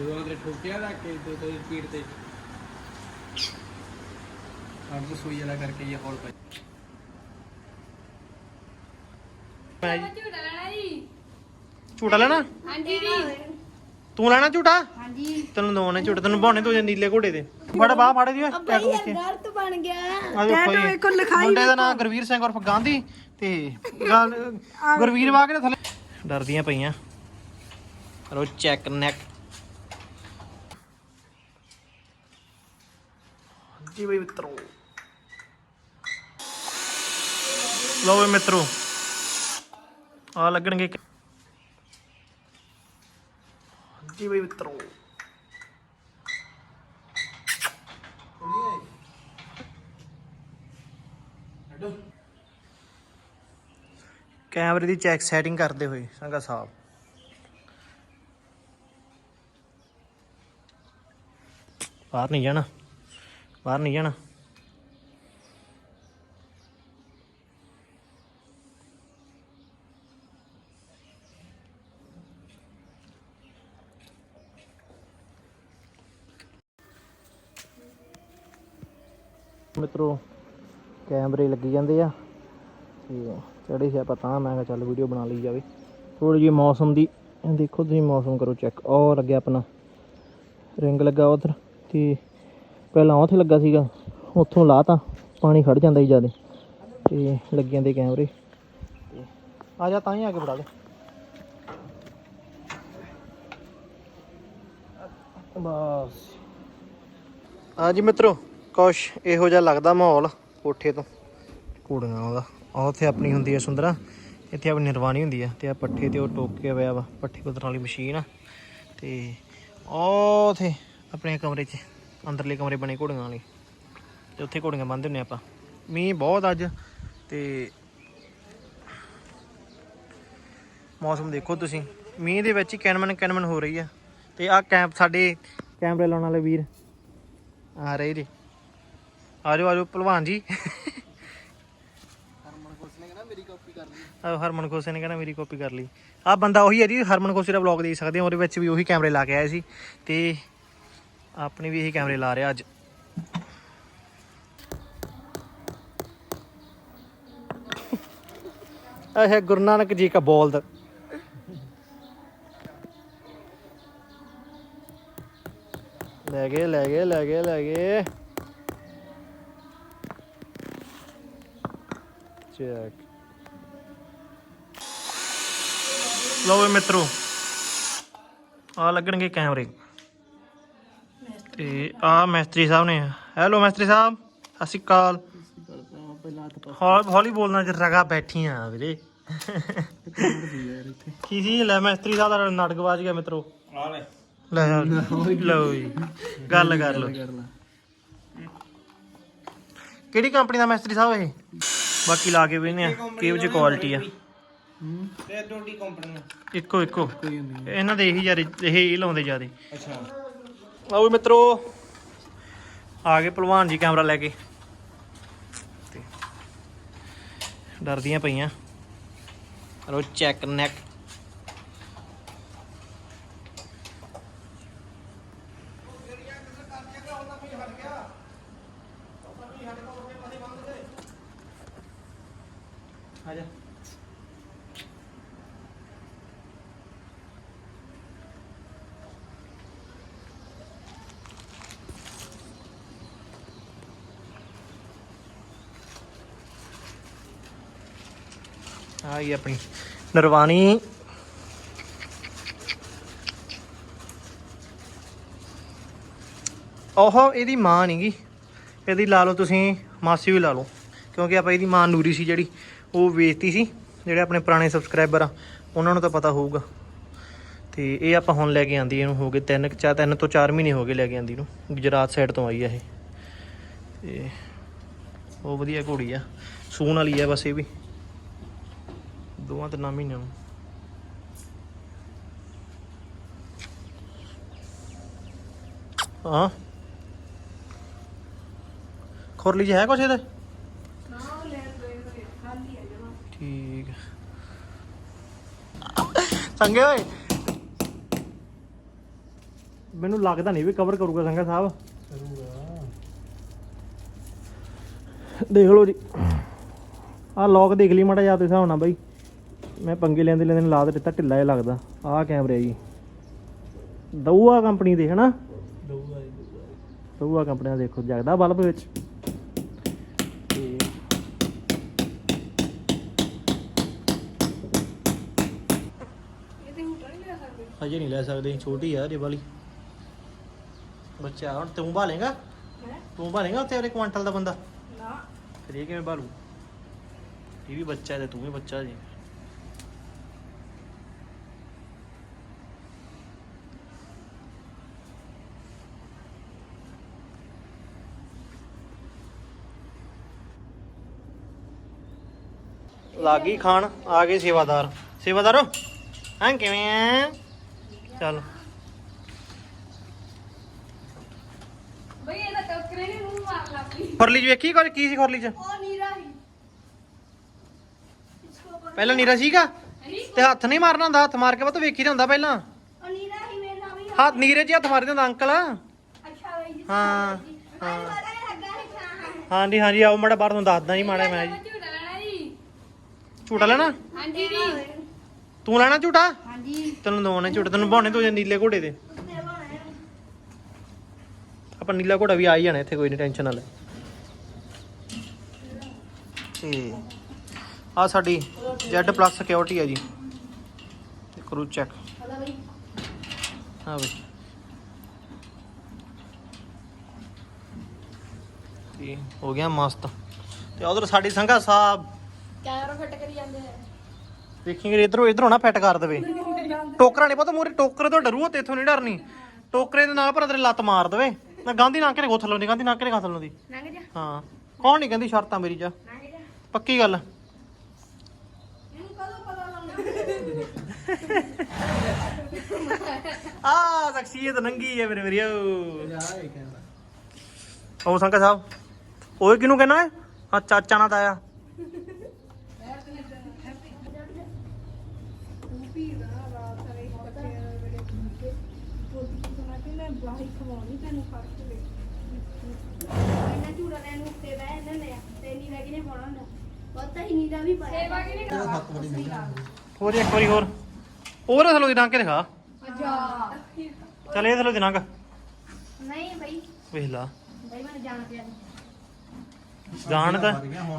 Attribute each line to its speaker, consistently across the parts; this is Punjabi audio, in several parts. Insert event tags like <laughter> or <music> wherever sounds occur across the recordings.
Speaker 1: ਜਦੋਂ ਅਗਲੇ ਠੋਕਿਆ ਰੱਖ ਕੇ ਦੋ ਦੋ ਸਪੀਡ ਤੇ। ਅੱਗ ਸੂਈ ਵਾਲਾ ਕਰਕੇ ਇਹ ਹੌਲ ਪਈ।
Speaker 2: ਮੈਂ ਜੀ
Speaker 3: ਝੂਟਾ ਲੈਣਾ ਜੀ।
Speaker 2: ਝੂਟਾ ਲੈਣਾ?
Speaker 3: ਹਾਂਜੀ ਜੀ।
Speaker 2: ਤੂੰ ਲੈਣਾ ਝੂਟਾ?
Speaker 3: ਹਾਂਜੀ।
Speaker 2: ਤੈਨੂੰ ਦੋਨੇ ਝੂਟੇ ਤੈਨੂੰ ਬਾਉਣੇ ਤੋਂ ਨੀਲੇ ਘੋੜੇ ਦੇ। ਫੜ ਬਾਹ ਫੜ ਦੀ ਓਏ। ਟੈਗ ਵਿੱਚ
Speaker 3: ਦਰਦ ਬਣ ਗਿਆ।
Speaker 2: ਆ ਵੇਖੋ ਜੀ ਮੁੰਡੇ ਦਾ ਨਾਮ ਗੁਰਵੀਰ ਸਿੰਘ ਉਰਫ ਗਾਂਧੀ ਤੇ ਗੁਰਵੀਰ ਵਾ ਕੇ ਤੇ ਥੱਲੇ। ਡਰਦੀਆਂ ਪਈਆਂ। ਰੋ ਚੈੱਕ ਨੈਕ। ਜੀ ਬਈ ਮਿੱਤਰੋ? ਲਓ ਵੀ ਮਿੱਤਰੋ ਆ ਲੱਗਣਗੇ ਜੀ ਬਈ ਮਿੱਤਰੋ? ਕੈਮਰੇ ਦੀ ਚੈੱਕ ਸੈਟਿੰਗ ਕਰਦੇ ਹੋਏ ਸੰਗਾ ਸਾਹਿਬ। ਬਾਹਰ ਨਹੀਂ ਜਾਣਾ। ਬਾਹਰ ਨਹੀਂ ਜਾਣਾ। ਮਿੱਤਰੋ, ਕੈਮਰੇ ਲੱਗੀ ਜਾਂਦੇ ਆ ਤੇ ਚੜੇ ਸੀ ਆਪਾਂ ਤਾਂ। ਮੈਂ ਕਿਹਾ ਚੱਲ ਵੀਡੀਓ ਬਣਾ ਲਈ ਜਾਵੇ। ਥੋੜੀ ਜਿਹੀ ਮੌਸਮ ਦੀ, ਦੇਖੋ ਤੁਸੀਂ ਮੌਸਮ ਕਰੋ ਚੈੱਕ ਔਰ ਅੱਗੇ ਆਪਣਾ। ਰਿੰਗ ਲੱਗਾ ਉਧਰ ਤੇ ਪਹਿਲਾਂ ਉੱਥੇ ਲੱਗਾ ਸੀਗਾ, ਉੱਥੋਂ ਲਾਤਾ, ਪਾਣੀ ਖੜ ਜਾਂਦਾ ਸੀ ਜ਼ਿਆਦਾ, ਤੇ ਲੱਗ ਜਾਂਦੇ ਕੈਮਰੇ। ਆ ਜਾ, ਤਾਂ ਹੀ ਆ ਕੇ ਫੜਾ ਦੇ। ਬਸ। ਆ ਜੀ ਮਿੱਤਰੋ, ਕੁਛ ਇਹੋ ਜਿਹਾ ਲੱਗਦਾ ਮਾਹੌਲ ਕੋਠੇ ਤੋਂ। ਕੁੜੀਆਂ ਉਹਦਾ ਆਹ ਉੱਥੇ ਆਪਣੀ ਹੁੰਦੀ ਹੈ ਸੁੰਦਰਾ, ਇੱਥੇ ਆਪਣੀ ਨਿਰਵਾਣੀ ਹੁੰਦੀ ਆ ਤੇ ਆ ਪੱਠੇ ਤੇ ਉਹ ਟੋਕ ਕੇ ਪਿਆ ਵਾ, ਪੱਠੇ ਕੁਤਰਨ ਵਾਲੀ ਮਸ਼ੀਨ ਆ। ਤੇ ਉਹ ਉੱਥੇ, ਆਪਣੇ ਕਮਰੇ 'ਚ। ਅੰਦਰਲੇ ਕਮਰੇ ਬਣੇ ਘੋੜੀਆਂ ਵਾਲੇ। ਤੇ ਉੱਥੇ ਘੋੜੀਆਂ ਬੰਨ੍ਹਦੇ ਹੁੰਦੇ ਆਪਾਂ। ਮੀਂਹ ਬਹੁਤ ਅੱਜ ਤੇ ਮੌਸਮ ਦੇਖੋ ਤੁਸੀਂ। ਮੀਂਹ ਦੇ ਵਿੱਚ ਹੀ ਕੈਨਮਨ ਕੈਨਮਨ ਹੋ ਰਹੀ ਆ। ਤੇ ਆ ਕੈਂਪ ਸਾਡੇ ਕੈਮਰੇ ਲਾਉਣ ਵਾਲੇ ਵੀਰ ਆ ਰਹੇ ਜੀ। ਆ ਜਾਓ ਆ ਜਾਓ ਭਲਵਾਨ ਜੀ।
Speaker 1: ਹਰਮਨ ਖੁਸ਼ ਨੇ ਕਹਿੰਦਾ ਮੇਰੀ ਕਾਪੀ ਕਰ ਲਈ।
Speaker 2: ਆਹ ਹਰਮਨ ਖੋਸੇ ਨੇ ਕਹਿੰਦਾ ਮੇਰੀ ਕਾਪੀ ਕਰ ਲਈ। ਆ ਬੰਦਾ ਉਹੀ ਹੈ ਜੀ ਹਰਮਨ ਖੋਸੇ ਦਾ ਵਲੌਗ ਦੇਖ ਸਕਦੇ ਹੋ ਉਹਦੇ ਵਿੱਚ ਵੀ ਉਹੀ ਕੈਮਰੇ ਲਾ ਕੇ ਆਇਆ ਸੀ। ਤੇ ਆਪਣੀ ਵੀ ਇਹੀ ਕੈਮਰੇ ਲਾ ਰਿਹਾ ਅੱਜ। ਇਹ ਗੁਰੂ ਨਾਨਕ ਜੀ ਕਾ ਬੋਲਦ। ਲੈ ਗਏ ਲੈ ਗਏ ਲੈ ਗਏ ਲੈ ਗਏ। ਚੈੱਕ ਲਓ ਵੀ ਮਿੱਤਰੋ ਆ ਲੱਗਣਗੇ ਕੈਮਰੇ। ਤੇ ਆ ਮੈਸਤਰੀ ਸਾਹਿਬ ਨੇ। ਹੈਲੋ ਮੈਸਤਰੀ ਸਾਹਿਬ ਸਤਿ ਸ਼੍ਰੀ ਅਕਾਲ। ਹੌਲੀ ਹੌਲੀ ਬੋਲਣਾ ਜੇ ਰਗਾ ਵੀਰੇ
Speaker 1: ਸੀ ਯਾਰ ਇੱਥੇ
Speaker 2: ਕੀ ਸੀ? ਲੈ ਮੈਸਤਰੀ ਸਾਹਿਬ ਦਾ ਨਾਟਕ ਬਾਜ ਗਿਆ ਮਿੱਤਰੋ।
Speaker 1: ਆ ਲੈ
Speaker 2: ਲਓ ਜੀ ਗੱਲ ਕਰ ਲਓ। ਕਿਹੜੀ ਕੰਪਨੀ ਦਾ ਮੈਸਤਰੀ ਸਾਹਿਬ ਇਹ? ਬਾਕੀ ਲਾ ਕੇ ਵੇਨੇ ਆ ਕਿਹੋ ਜਿਹੀ ਕੁਆਲਿਟੀ ਆ?
Speaker 1: ਹੂੰ
Speaker 4: ਤੇ ਦੋਡੀ ਕੰਪਨੀ
Speaker 2: ਇੱਕੋ ਇੱਕੋ। ਇਹਨਾਂ ਦੇ ਇਹੀ ਯਾਰ ਇਹ ਹੀ ਲਾਉਂਦੇ ਜਿਆਦੇ।
Speaker 4: ਅੱਛਾ।
Speaker 2: ਆਓ ਵੀ ਮਿੱਤਰੋ। ਆ ਗਏ ਪਹਿਲਵਾਨ ਜੀ ਕੈਮਰਾ ਲੈ ਕੇ। ਤੇ ਡਰਦੀਆਂ ਪਈਆਂ। ਰੋ ਚੈੱਕ ਨੈਕ ਆ ਜਾ। ਆ ਗਈ ਆਪਣੀ ਨਰਵਾਣੀ। ਉਹ ਇਹਦੀ ਮਾਂ ਨਹੀਂਗੀ ਇਹਦੀ ਲਾ ਲਓ ਤੁਸੀਂ, ਮਾਸੀ ਵੀ ਲਾ ਲਓ। ਕਿਉਂਕਿ ਆਪਾਂ ਇਹਦੀ ਮਾਂ ਨੂਰੀ ਸੀ ਜਿਹੜੀ, ਉਹ ਵੇਚਤੀ ਸੀ, ਜਿਹੜੇ ਆਪਣੇ ਪੁਰਾਣੇ ਸਬਸਕ੍ਰਾਈਬਰ ਆ, ਉਹਨਾਂ ਨੂੰ ਤਾਂ ਪਤਾ ਹੋਊਗਾ। ਤੇ ਇਹ ਆਪਾਂ ਹੁਣ ਲੈ ਕੇ ਆਂਦੀ ਇਹਨੂੰ ਹੋ ਗਏ ਤਿੰਨ ਚਾ ਤਿੰਨ ਤੋਂ 4 ਮਹੀਨੇ ਹੋ ਗਏ ਲੈ ਕੇ ਆਂਦੀ ਨੂੰ। ਗੁਜਰਾਤ ਸਾਈਡ ਤੋਂ ਆਈ ਆ ਇਹ। ਤੇ ਉਹ ਵਧੀਆ ਘੋੜੀ ਆ, ਸੂਣ ਵਾਲੀ ਆ ਬਸ ਇਹ ਵੀ। ਦੋਵਾਂ ਤਿੰਨਾਂ ਮਹੀਨਿਆਂ ਨੂੰ ਹਾਂ। ਖੁਰਲੀ ਚ ਹੈ ਕੁਛ ਇਹਦੇ? ਠੀਕ ਸੰਗੇ ਓਏ। ਮੈਨੂੰ ਲੱਗਦਾ ਨਹੀਂ ਵੀ ਕਵਰ ਕਰੂਗਾ ਸੰਗਾ ਸਾਹਿਬ।
Speaker 1: ਕਰੂਗਾ
Speaker 2: ਦੇਖ ਲਓ ਜੀ। ਆਹ ਲੌਕ ਦੇਖ ਲਈ ਮਾੜਾ ਜਿਹਾ ਤੇ ਹਿਸਾਬ ਨਾਲ ਬਾਈ। ਮੈਂ ਪੰਗੇ ਲੈਂਦੇ ਲੈਂਦੇ ਨੂੰ ਲਾ ਦਿੱਤਾ ਢਿੱਲਾ ਜਿਹਾ ਲੱਗਦਾ। ਆਹ ਕੈਮਰੇ ਜੀ। ਦਊਆ ਕੰਪਨੀ ਦੇ ਹਨਾ?
Speaker 1: ਦਊਗਾ ਜੀ
Speaker 2: ਦਊਆ ਕੰਪਨੀ ਦਾ ਦੇਖੋ ਜਗਦਾ ਬਲਬ ਵਿੱਚ। ਤੇ
Speaker 3: ਇਹ ਤੇ ਹੁਟਰ ਨਹੀਂ ਲੈ ਸਕਦੇ
Speaker 2: ਹਜੇ ਨਹੀਂ ਲੈ ਸਕਦੇ ਛੋਟੀ ਆ ਇਹ ਵਾਲੀ। ਬੱਚਾ ਹੁਣ ਤੂੰ ਭਾਲੇਗਾ?
Speaker 3: ਹੈ?
Speaker 2: ਤੂੰ ਭਾਲੇਗਾ ਉੱਥੇ ਉਹਦੇ ਕੁਆਂਟਲ ਦਾ ਬੰਦਾ?
Speaker 3: ਨਾ।
Speaker 2: ਫਿਰ ਇਹ ਕਿਵੇਂ ਭਾਲੂ? ਇਹ ਵੀ ਬੱਚਾ ਹੈ ਤੇ ਤੂੰ ਵੀ ਬੱਚਾ ਜੀ। ਲਾਗੀ ਖਾਣ ਆ ਗਏ ਸੇਵਾਦਾਰ। ਸੇਵਾਦਾਰੋ ਹਾਂ ਕਿਵੇਂ ਆ ਚੱਲ।
Speaker 3: ਬਈ ਇਹਦਾ ਟੋਕਰੇ ਨਹੀਂ ਮੂੰਹ ਮਾਰ ਲੱਗੀ
Speaker 2: ਖੁਰਲੀ ਚ ਵੇਖੀ ਕੁਝ? ਕੀ ਸੀ ਖੁਰਲੀ ਚ?
Speaker 3: ਉਹ ਨੀਰਾ ਹੀ
Speaker 2: ਪਹਿਲਾਂ ਨੀਰਾ ਸੀਗਾ? ਤੇ ਹੱਥ ਨਹੀਂ ਮਾਰਨਾ ਹੁੰਦਾ ਹੱਥ ਮਾਰ ਕੇ ਪਤਾ ਵੇਖੀ ਦਾ ਹੁੰਦਾ ਪਹਿਲਾਂ।
Speaker 3: ਉਹ ਨੀਰਾ ਹੀ ਮੇਰੇ ਨਾਲ ਵੀ।
Speaker 2: ਹੱਥ ਨੀਰੇ 'ਚ ਹੱਥ ਮਾਰਦੇ ਹੁੰਦਾ ਅੰਕਲ।
Speaker 3: ਅੱਛਾ ਬਈ ਜੀ
Speaker 2: ਹਾਂ ਹਾਂ। ਹਾਂਜੀ ਹਾਂਜੀ ਆਓ ਮੜਾ ਬਾਹਰ ਤੁਹਾਨੂੰ ਦੱਸਦਾ ਜੀ ਮਾੜਾ ਮੈਂ ਜੀ।
Speaker 3: ਝੂਟਾ ਲੈਣਾ? ਹਾਂਜੀ ਜੀ।
Speaker 2: ਤੂੰ ਲੈਣਾ ਝੂਟਾ?
Speaker 3: ਹਾਂਜੀ।
Speaker 2: ਤੈਨੂੰ ਦਵਾਉਣੇ ਝੂਟਾ ਤੈਨੂੰ ਬਾਉਣੇ ਤੋਂ ਨੀਲੇ ਘੋੜੇ ਦੇ ਆਪਾਂ ਨੀਲਾ ਘੋੜਾ ਵੀ ਆ ਹੀ ਜਾਣਾ ਇੱਥੇ ਕੋਈ ਨਹੀਂ ਟੈਨਸ਼ਨ ਨਾ ਲੈ। ਤੇ ਆ ਸਾਡੀ Z ਸਿਕਿਉਰਿਟੀ ਹੈ ਜੀ। ਤੇ ਕਰੂ ਚੈੱਕ ਹਾਂ ਬਈ ਤੇ ਹੋ ਗਿਆ ਮਸਤ। ਤੇ ਉਧਰ ਸਾਡੀ ਸੰਘਾ ਸਾਹਿਬ
Speaker 3: ਕੈਮਰਾ ਫਿੱਟ ਕਰੀ ਜਾਂਦੇ ਆ।
Speaker 2: ਦੇਖੀਂਗੇ ਇਧਰੋਂ ਇਧਰੋਂ ਨਾ ਫਿੱਟ ਕਰ ਦੇਵੇ। ਟੋਕਰਾ ਨਹੀਂ ਪਤਾ ਮੂਰੇ ਟੋਕਰੇ ਤੋਂ ਡਰੂ ਤੇ ਇੱਥੋਂ ਨਹੀਂ ਡਰਨੀ। ਟੋਕਰੇ ਦੇ ਨਾਲ ਪਰ ਤੇਰੇ ਲੱਤ ਮਾਰ ਦੇਵੇ। ਨਾ ਗਾਂਧੀ ਨਾ ਕਰੇ ਗੋਥ ਲਾਉਂਦੀ ਗਾਂਧੀ ਨਾ ਕਰੇ ਗਾਥ ਲਾਉਂਦੀ।
Speaker 3: ਲੰਘ ਜਾ।
Speaker 2: ਹਾਂ ਕੌਣ ਨਹੀਂ ਕਹਿੰਦੀ ਸ਼ਰਤਾਂ ਮੇਰੀ ਜਾ
Speaker 3: ਲੰਘ ਜਾ।
Speaker 2: ਪੱਕੀ ਗੱਲ। ਆ ਸ਼ਖਸੀਅਤ ਨੰਗੀ ਹੈ ਮੇਰੇ ਵੀਰੋ
Speaker 1: ਜਾ ਇਹ ਕਹਿੰਦਾ।
Speaker 2: ਉਹ ਸੰਕਾ ਸਾਹਿਬ ਓਏ ਕਿਹਨੂੰ ਕਹਿਣਾ ਹੈ? ਆ ਚਾਚਾ ਨਾਲ ਤਾਇਆ
Speaker 3: ਇਹਨਾਂ ਝੂੜਾ ਲੈਣ ਉੱਤੇ ਬਹਿ ਇਹਨਾਂ ਨੇ ਤੇ ਨੀਰਾ ਕਿਨੇ ਪਾਉਣਾ ਹੁੰਦਾ ਪਤਾ ਹੀ ਨੀਰਾ ਵੀ ਪਾਇਆ ਸੇਵਾ ਕਿਨੇ
Speaker 1: ਇਹਦਾ ਹੱਥ ਬੜੀ ਮਹਿੰਗਾ
Speaker 2: ਹੋਰ ਇੱਕ ਵਾਰੀ ਹੋਰ। ਹੋਰ ਥਲੋ ਦੀ ਡਾਂਕੇ ਦਿਖਾ।
Speaker 3: ਅੱਛਾ
Speaker 2: ਚੱਲ ਇਹ ਥਲੋ ਦੀ ਡਾਂਕ।
Speaker 3: ਨਹੀਂ ਬਈ
Speaker 2: ਵੇਖ ਲਾ।
Speaker 3: ਬਈ ਮੈਨੂੰ ਜਾਣ ਪਿਆ
Speaker 2: ਜਾਣ ਤਾਂ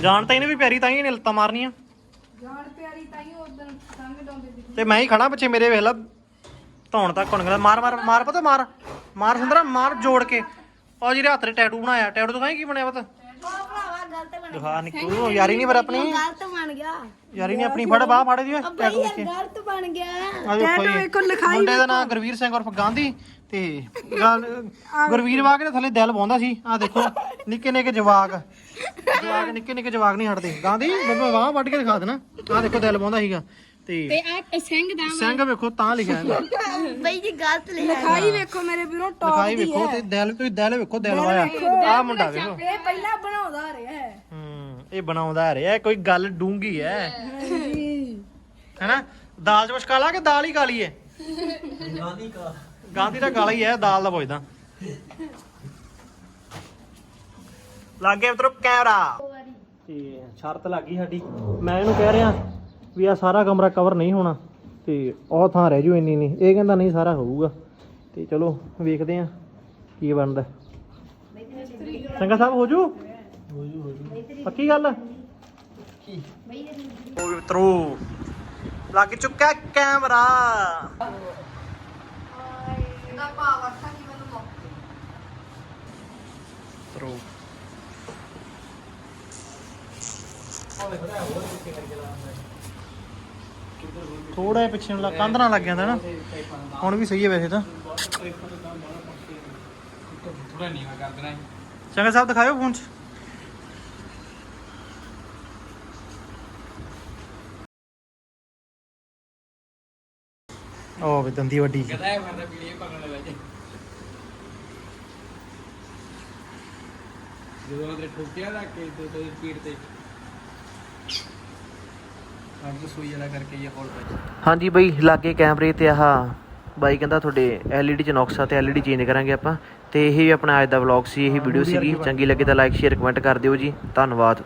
Speaker 2: ਜਾਣ ਤਾਂ ਇਹਨੇ ਵੀ ਪਿਆਰੀ ਤਾਂ ਹੀ ਲੱਤਾਂ ਮਾਰਨੀਆਂ।
Speaker 3: ਜਾਣ ਪਿਆਰੀ ਤਾਂ ਹੀ ਉਦੋਂ ਸੰਗ ਡਾਉਂਦੇ ਸੀ।
Speaker 2: ਤੇ ਮੈਂ ਹੀ ਖੜਾ ਪਿੱਛੇ ਮੇਰੇ ਵੇਖ ਲਾ। ਧੌਣ ਤੱਕ ਹੁਣ ਮਾਰ ਮਾਰ ਮਾਰ ਪਤਾ ਮਾਰ। ਮਾਰ ਸੁੰਦਰਾ ਮਾਰ ਜੋੜ ਕੇ। ਉਹ ਜਿਹੜੇ ਹੱਥ 'ਤੇ ਟੈਟੂ ਬਣਾਇਆ ਟੈਟੂ ਦਿਖਾਈ ਕੀ ਬਣਿਆ ਪਤਾ
Speaker 3: ਭਰਾਵਾ ਗਲਤ ਬਣ
Speaker 2: ਦਿਖਾ ਯਾਰੀ ਨਹੀਂ ਪਰ ਆਪਣੀ?
Speaker 3: ਗਲਤ ਬਣ ਗਿਆ।
Speaker 2: ਯਾਰੀ ਨਹੀਂ ਆਪਣੀ ਫੜ ਬਾਹ ਫੜ ਦੀ ਓਏ ਟੈਟੂ
Speaker 3: ਗਲਤ ਬਣ ਗਿਆ।
Speaker 2: ਆ ਵੇਖੋ ਜੀ ਮੁੰਡੇ ਦਾ ਨਾਮ ਗੁਰਵੀਰ ਸਿੰਘ ਉਰਫ ਗਾਂਧੀ ਤੇ ਗੱਲ- ਗੁਰਵੀਰ ਵਾਗ ਦੇ ਥੱਲੇ ਦਿਲ ਪਾਉਂਦਾ ਸੀ। ਆ ਦੇਖੋ ਨਿੱਕੇ ਨਿੱਕੇ ਜਵਾਕ। ਜਵਾਕ ਨਿੱਕੇ ਨਿੱਕੇ ਜਵਾਕ ਨਹੀਂ ਹਟਦੇ। ਗਾਂਧੀ ਬੱਬਾ ਵਾਹ ਵੱਢ ਕੇ ਦਿਖਾ ਦੇਣਾ। ਆ ਦੇਖੋ ਦਿਲ ਪਾਉਂਦਾ ਸੀਗਾ। ਤੇ
Speaker 3: ਆ ਸਿੰਘ ਦਾ
Speaker 2: ਸਿੰਘ ਵੇਖੋ ਤਾਂ ਲਿਖਿਆ ਹੈ <laughs>
Speaker 3: ਬਈ ਜੀ ਗਲਤ ਲਿਖਿਆ। ਲਿਖਾਈ ਵੇਖੋ ਮੇਰੇ ਵੀਰੋਂ
Speaker 2: ਲਿਖਾਈ ਵੇਖੋ ਤੇ ਦਿਲ ਤੁਸੀਂ ਦਿਲ ਵੇਖੋ ਦਿਲ ਵਾਇਆ ਆ ਮੁੰਡਾ ਵੇਖੋ।
Speaker 3: ਇਹ ਪਹਿਲਾਂ ਬਣਾਉਂਦਾ ਰਿਹਾ ਹੈ।
Speaker 2: ਹੂੰ ਇਹ ਬਣਾਉਂਦਾ ਰਿਹਾ ਕੋਈ ਗੱਲ ਡੂੰਗੀ ਹੈ। ਹੈਨਾ? ਦਾਲ ਚ ਕੁਛ ਕਾਲਾ ਕਿ ਦਾਲ ਹੀ ਕਾਲੀ ਹੈ
Speaker 1: ਗਾਂਧੀ ਕਾ
Speaker 2: ਗਾਂਧੀ ਦਾ ਕਾਲਾ ਹੀ ਹੈ ਦਾਲ ਦਾ ਪੁੱਛਦਾ ਲੱਗੇ ਉਧਰੋਂ ਕੈਮਰਾ। ਤੇ ਸ਼ਰਤ ਲੱਗੀ ਸਾਡੀ। ਮੈਂ ਇਹਨੂੰ ਕਹਿ ਰਿਹਾ ਵੀ ਆ ਸਾਰਾ ਕਮਰਾ ਕਵਰ ਨਹੀਂ ਹੋਣਾ ਤੇ ਉਹ ਥਾਂ ਰਹਿ ਜੂ ਇੰਨੀ ਨਹੀਂ। ਇਹ ਕਹਿੰਦਾ ਨਹੀਂ ਸਾਰਾ ਹੋਊਗਾ। ਤੇ ਚਲੋ ਵੇਖਦੇ ਆ ਕੀ ਬਣਦਾ। ਸੰਗਾ ਸਾਹਿਬ ਹੋ ਜੂ?
Speaker 1: ਹੋ ਜੂ ਹੋ ਜੂ
Speaker 2: ਪੱਕੀ ਗੱਲ?
Speaker 1: ਕੀ
Speaker 2: ਉਹ ਮਿੱਤਰੋ ਲੱਗ ਚੁੱਕਾ ਕੈਮਰਾ।
Speaker 3: ਇਹਦਾ ਪਾਵਰ ਤਾਂ ਕੀ ਮੈਨੂੰ
Speaker 2: ਮਿੱਤਰੋ। ਥੋੜਾ ਜਿਹਾ ਪਿੱਛੇ ਨੂੰ ਲੱਗ ਕੰਧ ਨਾਲ ਲੱਗ ਜਾਂਦਾ ਨਾ। ਹੁਣ ਵੀ ਸਹੀ ਹੈ ਵੈਸੇ ਤਾਂ।
Speaker 1: ਥੋੜਾ ਨੀਵਾ ਕਰ ਦੇਣਾ
Speaker 2: ਚੰਗਾ ਸਾਹਿਬ, ਦਿਖਾਇਓ ਫੋਨ 'ਚ। ਉਹ ਵੀ ਦੰਦੀ ਵੱਡੀ।
Speaker 1: ਕਹਦਾ ਹੈ ਮੈਂ ਤਾਂ ਪੀੜੀ ਪਕੜਨ ਲੱਗਾ ਜੀ ਜਦੋਂ ਉਹਦੇ ਠੋਕਿਆ ਰੱਖ ਕੇ ਤੇ ਪੀੜ ਤੇ। ਅੱਜ ਸੂਈ ਵਾਲਾ ਕਰਕੇ ਇਹ ਹੌਲ ਪੈ
Speaker 2: ਹਾਂਜੀ ਬਈ ਲਾਗੇ ਕੈਮਰੇ ਤੇ ਆਹ ਬਾਈ ਕਹਿੰਦਾ ਤੁਹਾਡੇ LED ਚ ਨੁਕਸ ਆ ਤੇ LED ਚੇਂਜ ਕਰਾਂਗੇ ਆਪਾਂ। ਤੇ ਇਹ ਆਪਣਾ ਅੱਜ ਦਾ ਵਲੌਗ ਸੀ ਇਹ ਵੀਡੀਓ ਸੀਗੀ। ਚੰਗੀ ਲੱਗੇ ਤਾਂ ਲਾਈਕ ਸ਼ੇਅਰ ਕਮੈਂਟ ਕਰ ਦਿਓ ਜੀ। ਧੰਨਵਾਦ।